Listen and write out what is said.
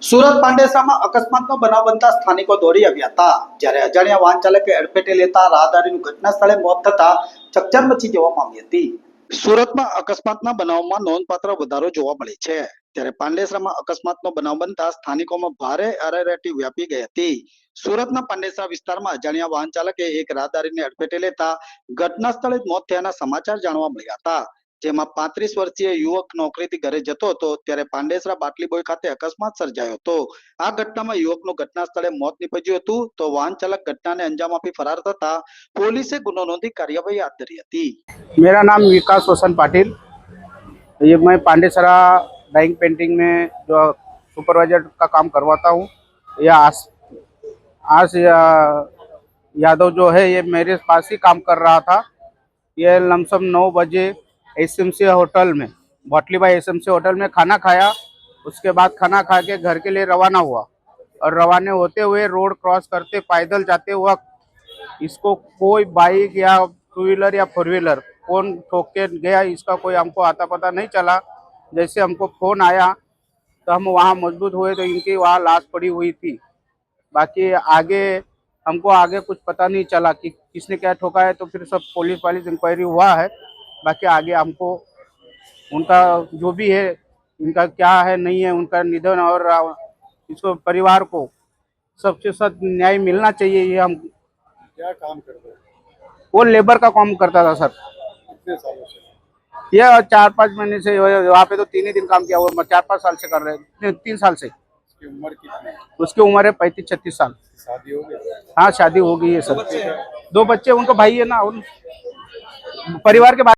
સુરત પાંડેસરામાં અકસ્માતનો બનાવ બનતા સ્થાનિકો દોડી આવ્યા હતા. જ્યારે અજાણ્યા વાહન ચાલકે અડફેટે લેતા રાહદારીનું ઘટના સ્થળે મોત થતા ચકચાર મચી જવા પામી હતી. સુરતમાં અકસ્માતના બનાવમાં નોંધપાત્ર વધારો જોવા મળે છે. ત્યારે પાંડેસરામાં અકસ્માતનો બનાવ બનતા સ્થાનિકોમાં ભારે અરેરાટી વ્યાપી ગઈ હતી. સુરતના પાંડેસરા વિસ્તારમાં અજાણ્યા વાહન ચાલકે એક રાહદારીને અડફેટે લેતા ઘટના સ્થળે મોત થયાના સમાચાર જાણવા મળ્યા હતા. જેમાં પાંત્રીસ વર્ષીય યુવક નોકરીથી ઘરે જતો હતો ત્યારે પાંડેસરા બાટલી બોય ખાતે અકસ્માત સર્જાયો હતો આ ઘટનામાં યુવકનું ઘટના સ્થળે મોત નીપજ્યું હતું તો વાહન ચાલક ઘટનાને અંજામ આપી ફરાર થતા પોલીસે ગુનો નોંધી કાર્યવાહી હાથ ધરી હતી मेरा नाम विकास रोशन पाटिल ये मैं पांडेसरा डाइंग पेंटिंग में जो सुपरवाइजर का काम करवाता हूँ ये आस आस या- यादव जो है ये मेरे पास ही काम कर रहा था ये लमसम नौ बजे एसएमसी होटल में भोटलीबाई एसएमसी होटल में खाना खाया। उसके बाद खाना खा के घर के लिए रवाना हुआ। और रवाना होते हुए रोड क्रॉस करते, पैदल जाते वक्त इसको कोई बाइक या टू व्हीलर या फोर व्हीलर कौन ठोक के गया, इसका कोई हमको आता पता नहीं चला। जैसे हमको फ़ोन आया तो हम वहाँ मज़बूत हुए तो इनकी वहाँ लाश पड़ी हुई थी। बाकी आगे, हमको आगे कुछ पता नहीं चला कि किसने क्या ठोका है तो फिर सब पुलिस वालिस इंक्वायरी हुआ है। बाकी आगे हमको उनका जो भी है उनका क्या है नहीं है उनका निधन और इसको परिवार को सबसे सख्त न्याय मिलना चाहिए ये हम क्या काम करते वो लेबर का काम करता था सर। कितने सालों से? ये चार पाँच महीने से वहाँ पे तो तीन ही दिन काम किया वो चार पाँच साल से कर रहे हैं। तीन साल से। इसकी उम्र कितनी उसकी उम्र है पैंतीस छत्तीस साल। शादी हो गई? हाँ शादी हो गई है सर। दो बच्चे उनको भाई है ना उन परिवार के